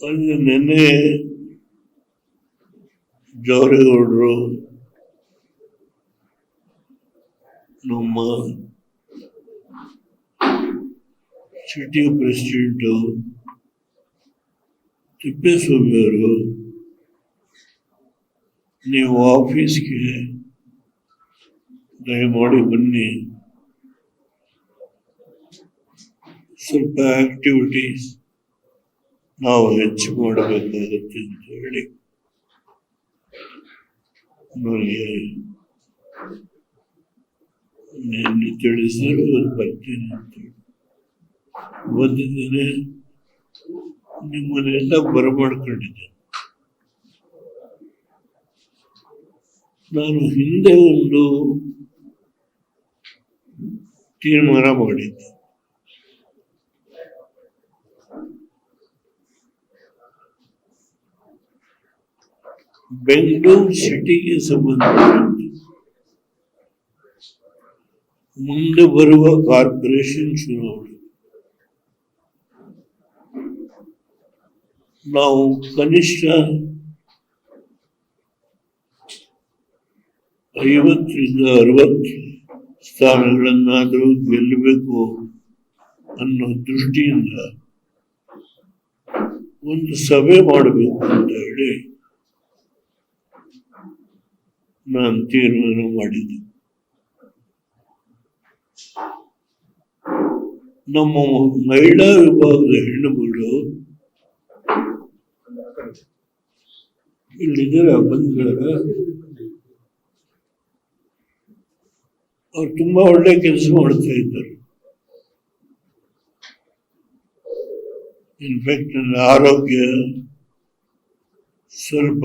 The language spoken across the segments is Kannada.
ಅಲ್ಲಿ ನಿನ್ನೆ ಜವರೇಗೌಡರು ನಮ್ಮ ಸಿಟಿ ಪ್ರೆಸಿಡೆಂಟು ತಿಪ್ಪೇಸ್ವಾಮಿ ಅವರು ನೀವು ಆಫೀಸ್ಗೆ ದಯಮಾಡಿ ಬನ್ನಿ ಸ್ವಲ್ಪ ಆಕ್ಟಿವಿಟೀಸ್ ನಾವು ಹೆಚ್ಚು ಮಾಡಬೇಕಾಗತ್ತೆ ಅಂತ ಹೇಳಿ. ನನಗೆ ನಿನ್ನೆ ತಿಳಿಸಿದ್ರು ಅದು ಬರ್ತೀನಿ ಅಂತ ಹೇಳಿ ಬಂದಿದ್ದೇನೆ ನಿಮ್ಮನ್ನೆಲ್ಲ ಬರಮಾಡ್ಕೊಂಡಿದ್ದೆ ನಾನು ಹಿಂದೆ ಒಂದು ತೀರ್ಮಾನ ಮಾಡಿದ್ದೆ. ಬೆಂಗಳೂರು ಸಿಟಿಗೆ ಸಂಬಂಧಿಸಿದಂತೆ ಮುಂದೆ ಬರುವ ಕಾರ್ಪೊರೇಷನ್ ಚುನಾವಣೆ. ನಾವು ಕನಿಷ್ಠ ಐವತ್ತರಿಂದ ಅರವತ್ತು ಸ್ಥಾನಗಳನ್ನಾದರೂ ಗೆಲ್ಲಬೇಕು ಅನ್ನೋ ದೃಷ್ಟಿಯಿಂದ ಒಂದು ಸಭೆ ಮಾಡಬೇಕು ಅಂತ ಹೇಳಿ ನಾನು ತೀರ್ಮಾನ ಮಾಡಿದ್ದೆ ನಮ್ಮ ಮಹಿಳಾ ವಿಭಾಗದ ಹೆಣ್ಣುಮಗಳು ಇಲ್ಲಿದ್ದಾರೆ ಬಂದಿದ್ದಾರೆ. ಅವ್ರು ತುಂಬಾ ಒಳ್ಳೆ ಕೆಲಸ ಮಾಡ್ತಾ ಇದ್ದಾರೆ. ಇನ್ಫೆಕ್ಟ್ ನನ್ನ ಆರೋಗ್ಯ, ಸ್ವಲ್ಪ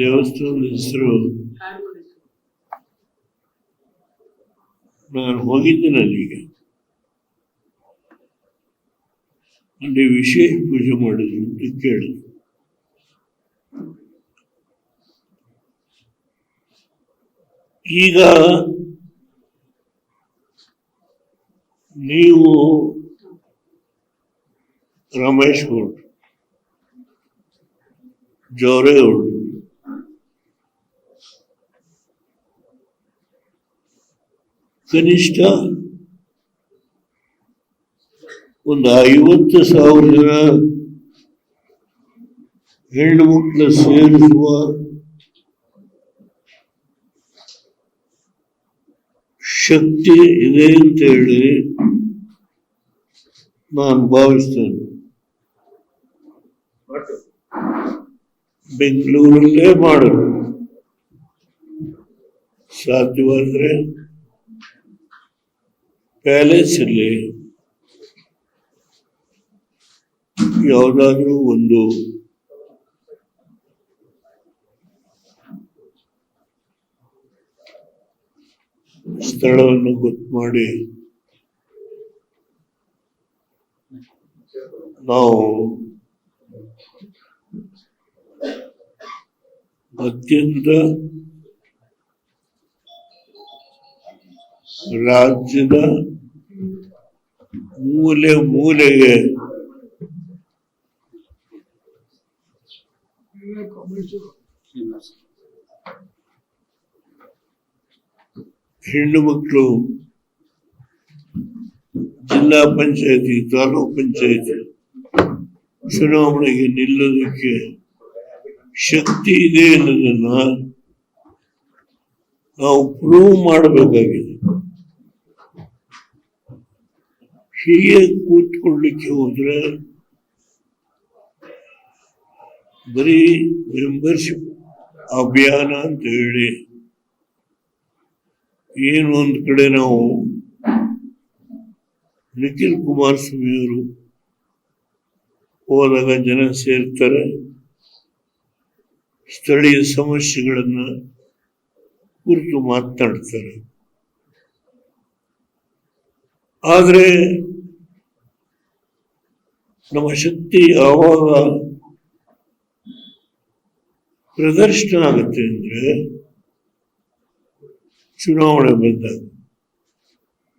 ದೇವಸ್ಥಾನದ ಹೆಸರು. ನಾನು ಹೋಗಿದ್ದೇನೆ ಅಲ್ಲಿಗೆ ಅಲ್ಲಿ ವಿಶೇಷ ಪೂಜೆ ಮಾಡಿದ್ರು ಅಂತ ಕೇಳಿದ್ರು. ಈಗ ನೀವು ರಮೇಶ್ ಗೌಡ್ರು ಜವರೇಗೌಡರು ಕನಿಷ್ಠ ಒಂದು ಐವತ್ತು ಸಾವಿರ ಜನ ಹೆಣ್ಣು ಮಕ್ಕಳ ಸೇರಿಸುವ ಶಕ್ತಿ ಇದೆ ಅಂತ ಹೇಳಿ ನಾನು ಭಾವಿಸ್ತೇನೆ. ಬೆಂಗಳೂರಲ್ಲೇ ಮಾಡಲು ಸಾಧ್ಯವಾದ್ರೆ ಪ್ಯಾಲೇಸ್ ಅಲ್ಲಿ ಯಾವುದಾದ್ರೂ ಒಂದು ಸ್ಥಳವನ್ನು ಗೊತ್ತು ಮಾಡಿ ನಾವು ಅತ್ಯಂತ ರಾಜ್ಯದ ಮೂಲೆ ಮೂಲೆಗೆ ಹೆಣ್ಣು ಮಕ್ಕಳು ಜಿಲ್ಲಾ ಪಂಚಾಯತಿ, ತಾಲೂಕ್ ಪಂಚಾಯತಿ ಚುನಾವಣೆಗೆ ನಿಲ್ಲೋದಕ್ಕೆ ಶಕ್ತಿ ಇದೆ ಅನ್ನೋದನ್ನ ನಾವು ಪ್ರೂವ್ ಮಾಡಬೇಕಾಗಿದೆ. ಹೀಗೆ ಕೂತ್ಕೊಳ್ಳಿಕ್ಕೆ ಹೋದ್ರೆ ಬರೀ ಮೆಂಬರ್ಶಿಪ್ ಅಭಿಯಾನ ಅಂತ ಹೇಳಿ ಏನು ಒಂದ್ ಕಡೆ ನಾವು ನಿಖಿಲ್ ಕುಮಾರಸ್ವಾಮಿಯವರು ಹೋದಾಗ ಜನ ಸೇರ್ತಾರೆ. ಸ್ಥಳೀಯ ಸಮಸ್ಯೆಗಳನ್ನ ಕುರಿತು ಮಾತನಾಡ್ತಾರೆ ಆದರೆ ನಮ್ಮ ಶಕ್ತಿ ಯಾವಾಗ ಪ್ರದರ್ಶನ ಆಗುತ್ತೆ ಅಂದರೆ ಚುನಾವಣೆ ಬಂದಾಗ.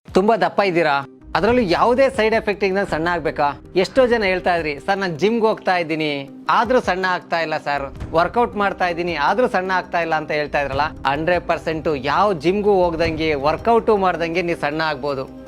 ತುಂಬಾ ದಪ್ಪ ಇದ್ದೀರಾ? ಅದರಲ್ಲೂ ಯಾವುದೇ ಸೈಡ್ ಎಫೆಕ್ಟ್ ಇಂದ ಸಣ್ಣ ಆಗ್ಬೇಕಾ? ಎಷ್ಟೋ ಜನ ಹೇಳ್ತಾ ಇದ್ರಿ, ಸರ್, ನಾನು ಜಿಮ್ಗೆ ಹೋಗ್ತಾ ಇದ್ದೀನಿ. ಆದ್ರೂ ಸಣ್ಣ ಆಗ್ತಾ ಇಲ್ಲ, ಸರ್. ವರ್ಕೌಟ್ ಮಾಡ್ತಾ ಇದ್ದೀನಿ, ಆದ್ರೂ ಸಣ್ಣ ಆಗ್ತಾ ಇಲ್ಲ ಅಂತ ಹೇಳ್ತಾ ಇದ್ರಲ್ಲ ಹಂಡ್ರೆಡ್ ಪರ್ಸೆಂಟ್ ಯಾವ ಜಿಮ್ಗೂ ಹೋಗ್ದಂಗೆ ವರ್ಕೌಟು ಮಾಡ್ದಂಗೆ ನೀವು ಸಣ್ಣ ಆಗ್ಬೋದು.